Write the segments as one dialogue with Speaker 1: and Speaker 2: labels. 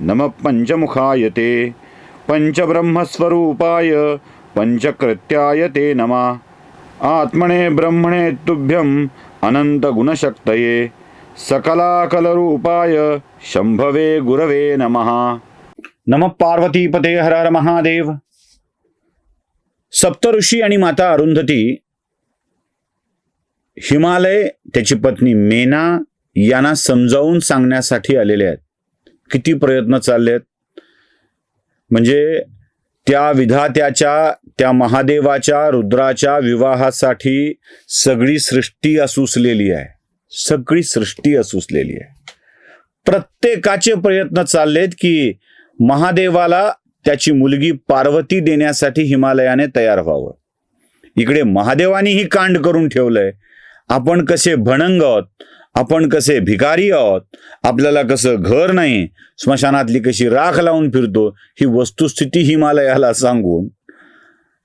Speaker 1: नमः पंचमुखाय ते पंचब्रह्मस्वरूपाय पंचकृत्याय ते नमः। आत्मने ब्रह्मणे तुभ्यम् अनन्तगुणशक्तये सकलाकलरूपाय शंभवे गुरवे नमः। नम पार्वतीपते हर हर महादेव। सप्तऋषी आणि माता अरुंधती हिमालय त्याची पत्नी मेना यांना समजावून सांगण्यासाठी आलेले आहेत. किती प्रयत्न चालले आहेत म्हणजे त्या विधात्याच्या त्या महादेवाच्या रुद्राच्या विवाहासाठी सगळी सृष्टी असुसलेली आहे. सगळी सृष्टी असुसलेली आहे. प्रत्येकाचे प्रयत्न चाललेत की महादेवाला त्याची मुलगी पार्वती देण्यासाठी हिमालयाने तयार व्हावं. इकडे महादेवानीही कांड करून ठेवलंय. आपण कसे भणंग आहोत? आपण कसे भिकारी आहोत? आपल्याला कसं घर नाही? स्मशानातली कशी राख लावून फिरतो? ही वस्तुस्थिती हिमालयाला सांगून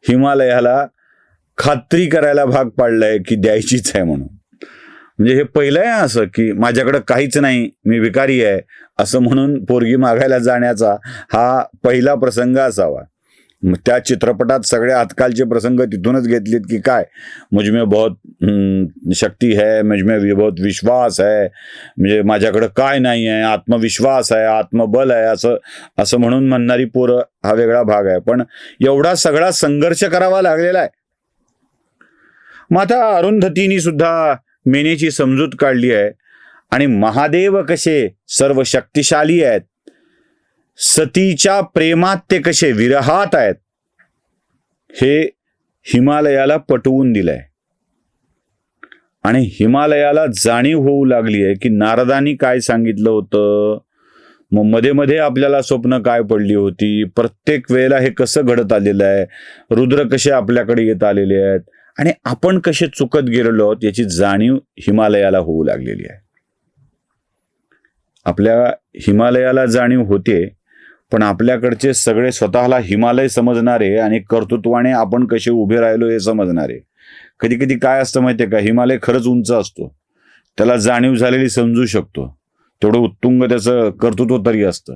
Speaker 1: हिमालयाला खात्री करायला भाग पाडलाय की द्यायचीच आहे म्हणून. म्हणजे हे पहिलं आहे असं की माझ्याकडं काहीच नाही मी भिकारी आहे असं म्हणून पोरगी मागायला जाण्याचा हा पहिला प्रसंग असावा. त्या चित्रपटात सगळे आजकालचे प्रसंग तिथूनच घेतलेत की काय? मुझमे बहुत हम्म, शक्ती है मुझमे बहुत विश्वास है. म्हणजे माझ्याकडं काय नाही आहे? आत्मविश्वास आहे आत्मबल आहे असं असं म्हणून म्हणणारी पोरं हा वेगळा भाग आहे. पण एवढा सगळा संघर्ष करावा लागलेला आहे. मग आता अरुंधतीनी सुद्धा मेनेची समजूत काढली आहे. आणि महादेव कसे सर्व शक्तिशाली आहेत? सतीच्या प्रेमात ते कसे विरहात आहेत हे हिमालयाला पटवून दिलंय. आणि हिमालयाला जाणीव होऊ लागली आहे की नारदानी काय सांगितलं होतं? मग मध्ये मध्ये आपल्याला स्वप्न काय पडली होती? प्रत्येक वेळेला हे कसं घडत आलेलं आहे? रुद्र कसे आपल्याकडे येत आलेले आहेत? आणि आपण कसे चुकत गेलेलो आहोत याची जाणीव हिमालयाला होऊ लागलेली आहे. आपल्या हिमालयाला जाणीव होते पण आपल्याकडचे सगळे स्वतःला हिमालय समजणारे आणि कर्तृत्वाने आपण कसे उभे राहिलो हे समजणारे. कधी कधी काय असतं माहितीये का? हिमालय खरंच उंच असतो. त्याला जाणीव झालेली समजू शकतो. तेवढं उत्तुंग त्याचं कर्तृत्व तरी असतं.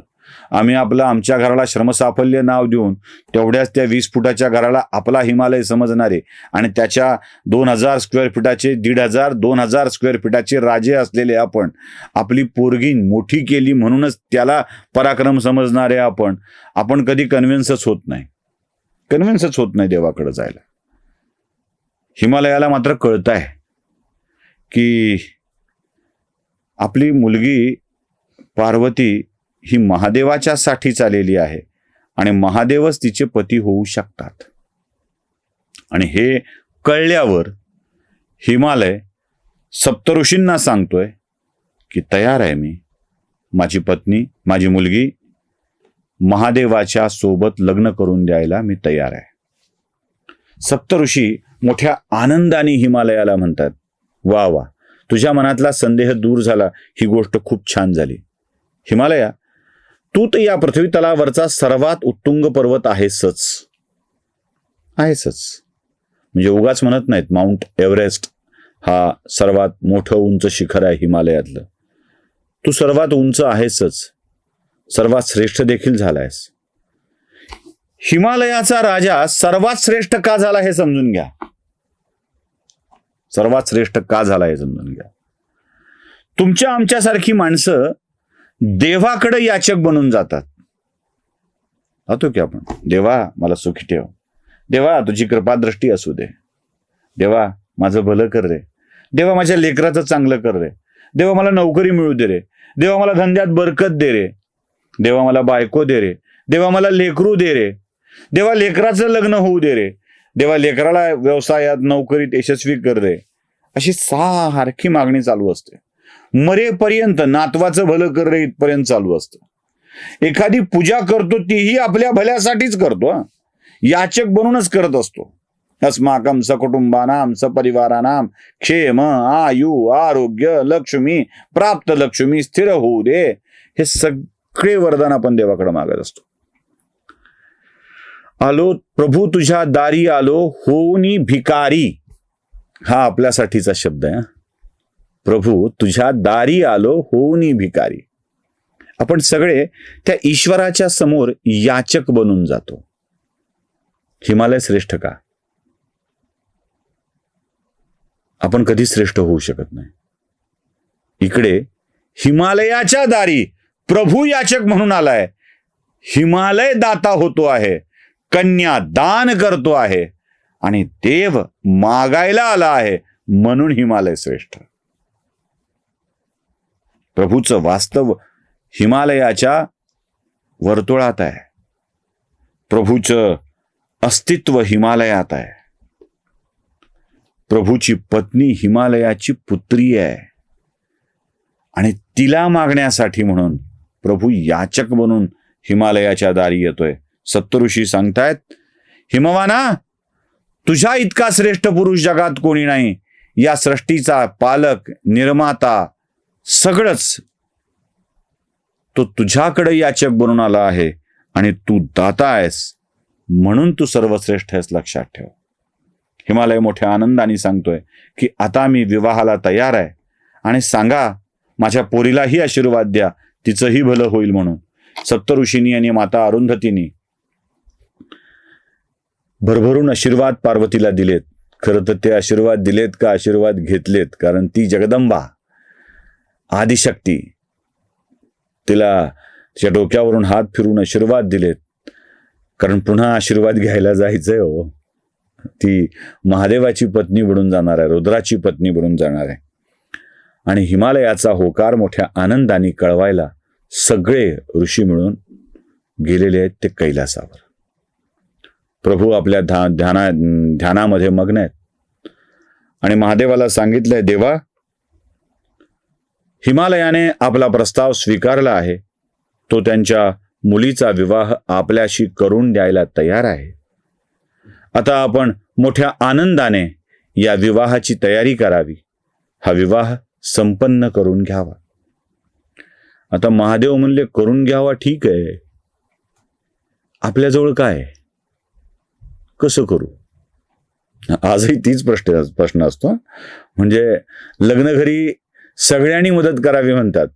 Speaker 1: आम्ही आपलं आमच्या घराला श्रमसाफल्य नाव देऊन तेवढ्याच त्या वीस फुटाच्या घराला आपला हिमालय समजणारे आणि त्याच्या दोन हजार स्क्वेअर फिटाचे दीड हजार दोन हजार स्क्वेअर फिटाचे राजे असलेले आपण आपली पोरगी मोठी केली म्हणूनच त्याला पराक्रम समजणारे आपण आपण कधी कन्व्हिन्सच होत नाही. कन्व्हिन्सच होत नाही देवाकडे जायला. हिमालयाला मात्र कळत आहे की आपली मुलगी पार्वती ही महादेवाच्या साठी चालेली आहे आणि महादेवच तिचे पती होऊ शकतात. आणि हे कळल्यावर हिमालय सप्तऋषींना सांगतोय की तयार आहे मी. माझी पत्नी माझी मुलगी महादेवाच्या सोबत लग्न करून द्यायला मी तयार आहे. सप्तऋषी मोठ्या आनंदाने हिमालयाला म्हणतात वा वा तुझ्या मनातला संदेह दूर झाला. ही गोष्ट खूप छान झाली. हिमालया तू तर या पृथ्वी तलावरचा सर्वात उत्तुंग पर्वत आहेसच आहेसच म्हणजे उगाच म्हणत नाहीत माउंट एव्हरेस्ट हा सर्वात मोठं उंच शिखर आहे हिमालयातलं. तू सर्वात उंच आहेसच सर्वात श्रेष्ठ देखील झालायस. हिमालयाचा राजा सर्वात श्रेष्ठ का झाला हे समजून घ्या. सर्वात श्रेष्ठ का झाला हे समजून घ्या. तुमच्या आमच्यासारखी माणसं देवाकडे याचक बनून जातात. जातो की आपण? देवा मला सुखी ठेव. देवा तुझी कृपादृष्टी असू दे. देवा माझं भलं कर रे. देवा माझ्या लेकराचं चांगलं कर रे. देवा मला नोकरी मिळू दे रे. देवा मला धंद्यात बरकत दे रे. देवा मला बायको दे रे. देवा मला लेकरू दे रे. देवा लेकराचं लग्न होऊ दे रे. देवा लेकराला व्यवसायात नोकरीत यशस्वी कर रे. अशी सारखी मागणी चालू असते. मरेपर्यंत नातवाचं भलं कर रे इथपर्यंत चालू असतं. एखादी पूजा करतो तीही आपल्या भल्यासाठीच करतो याचक बनूनच करत असतो. अस्माकम सकुटुंबानाम सपरिवारानाम क्षेम आयु आरोग्य लक्ष्मी प्राप्त लक्ष्मी स्थिर होऊ दे हे सगळे वरदान आपण देवाकडे मागत असतो. आलो प्रभू तुझ्या दारी आलो होनी भिकारी हा आपल्यासाठीचा शब्द आहे प्रभू तुझ्या दारी आलो होनी भिकारी. आपण सगळे त्या ईश्वराच्या समोर याचक बनून जातो. हिमालय श्रेष्ठ का? आपण कधी श्रेष्ठ होऊ शकत नाही. इकडे हिमालयाच्या दारी प्रभू याचक म्हणून आलाय. हिमालय दाता होतो आहे कन्या दान करतो आहे आणि देव मागायला आला आहे म्हणून हिमालय श्रेष्ठ. प्रभूचं वास्तव हिमालयाच्या वर्तुळात आहे. प्रभूचं अस्तित्व हिमालयात आहे. प्रभूची पत्नी हिमालयाची पुत्री आहे. आणि तिला मागण्यासाठी म्हणून प्रभू याचक बनून हिमालयाच्या दारी येतोय. सप्तऋषी सांगतायत हिमवाना तुझ्या इतका श्रेष्ठ पुरुष जगात कोणी नाही. या सृष्टीचा पालक निर्माता सगळंच. तो तुझ्याकडे याचक बनून आला आहे आणि तू दाता आहेस म्हणून तू सर्वश्रेष्ठ आहेस लक्षात ठेव. हिमालय मोठ्या आनंदाने सांगतोय की आता मी विवाहाला तयार आहे आणि सांगा माझ्या पोरीलाही आशीर्वाद द्या तिचंही भलं होईल म्हणून. सप्तऋषींनी आणि माता अरुंधतीनी भरभरून आशीर्वाद पार्वतीला दिलेत. खरं तर ते आशीर्वाद दिलेत का आशीर्वाद घेतलेत? कारण ती जगदंबा. आदिशक्ती. तिला तिच्या डोक्यावरून हात फिरून आशीर्वाद दिलेत. कारण पुन्हा आशीर्वाद घ्यायला जायचंय हो. ती महादेवाची पत्नी बनून जाणार आहे रुद्राची पत्नी बनून जाणार आहे. आणि हिमालयाचा होकार मोठ्या आनंदाने कळवायला सगळे ऋषी मिळून गेलेले आहेत ते कैलासावर. प्रभू आपल्या धा ध्याना ध्यानामध्ये मग्न आहेत. आणि महादेवाला सांगितलंय देवा हिमालयाने आपला प्रस्ताव स्वीकारला आहे. तो त्यांच्या मुलीचा विवाह आपल्याशी करून द्यायला तयार आहे. आता आपण मोठ्या आनंदाने या विवाहाची तयारी करावी. हा विवाह संपन्न करून घ्यावा. आता महादेव म्हणले करून घ्यावा ठीक आहे. आपल्याजवळ काय? कसं करू? आजही तीच प्रश्न प्रश्न असतो म्हणजे लग्न घरी सगळ्यांनी मदत करावी म्हणतात.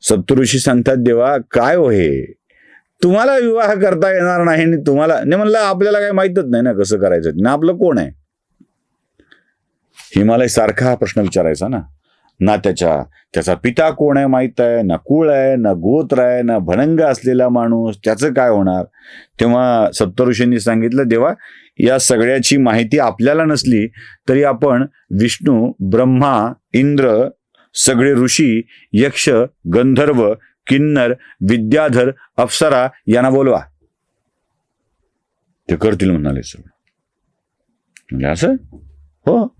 Speaker 1: सप्तऋषी सांगतात देवा काय हो हे? तुम्हाला विवाह करता येणार नाही आणि तुम्हाला नाही म्हणलं आपल्याला काही माहीतच नाही ना कसं करायचं? ना आपलं कोण आहे? हिमालय सारखा हा प्रश्न विचारायचा ना. ना त्याच्या त्याचा पिता कोण आहे माहीत आहे? ना कुळ आहे ना गोत्र आहे ना भणंग असलेला माणूस त्याचं काय होणार? तेव्हा सप्तऋषींनी सांगितलं देवा या सगळ्याची माहिती आपल्याला नसली तरी आपण विष्णू ब्रह्मा इंद्र सगळे ऋषी यक्ष गंधर्व किन्नर विद्याधर अप्सरा यांना बोलवा. ते करतील म्हणाले सगळं. म्हणजे असं? हो.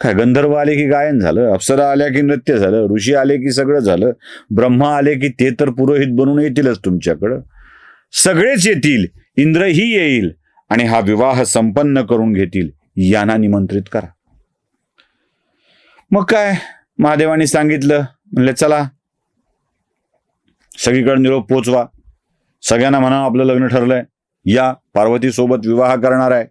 Speaker 1: काय गंधर्व आले की गायन झालं अप्सरा आल्या की नृत्य झालं ऋषी आले की सगळं झालं ब्रह्मा आले की ते तर पुरोहित बनून येतीलच तुमच्याकडं. सगळेच येतील इंद्रही येईल आणि हा विवाह संपन्न करून घेतील यांना निमंत्रित करा. मग काय? महादेवाने सांगितलं. म्हणले चला. सगळीकडे निरोप पोचवा. सगळ्यांना म्हणा आपलं लग्न ठरलंय. या. पार्वती सोबत विवाह करणार आहे.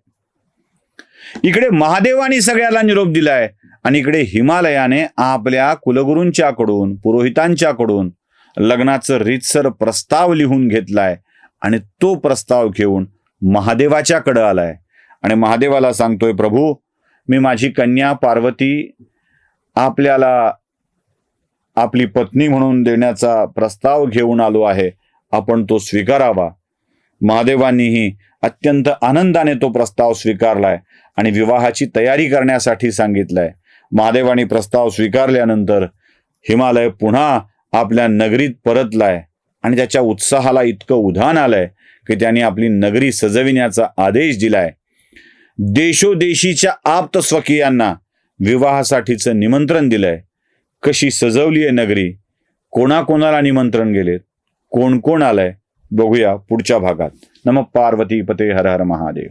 Speaker 1: इकडे महादेवाने सगळ्याला निरोप दिलाय आणि इकडे हिमालयाने आपल्या कुलगुरूंच्याकडून पुरोहितांच्याकडून लग्नाचं रीतसर प्रस्ताव लिहून घेतलाय आणि तो प्रस्ताव घेऊन महादेवाच्याकडं आलाय. आणि महादेवाला सांगतोय प्रभू मी माझी कन्या पार्वती आपल्याला आपली पत्नी म्हणून देण्याचा प्रस्ताव घेऊन आलो आहे. आपण तो स्वीकारावा. महादेवांनीही अत्यंत आनंदाने तो प्रस्ताव स्वीकारलाय आणि विवाहाची तयारी करण्यासाठी सांगितलंय. महादेवानी प्रस्ताव स्वीकारल्यानंतर हिमालय पुन्हा आपल्या नगरीत परतलाय आणि त्याच्या उत्साहाला इतकं उधाण आलंय की त्यांनी आपली नगरी सजविण्याचा आदेश दिलाय. देशोदेशीच्या आप्त स्वकीयांना विवाहासाठीचं निमंत्रण दिलंय. कशी सजवली आहे नगरी. कोणाकोणाला निमंत्रण गेलेत. कोण कोण आलंय. बघूया पुढच्या भागात. नम पार्वती पते हर हर महादेव.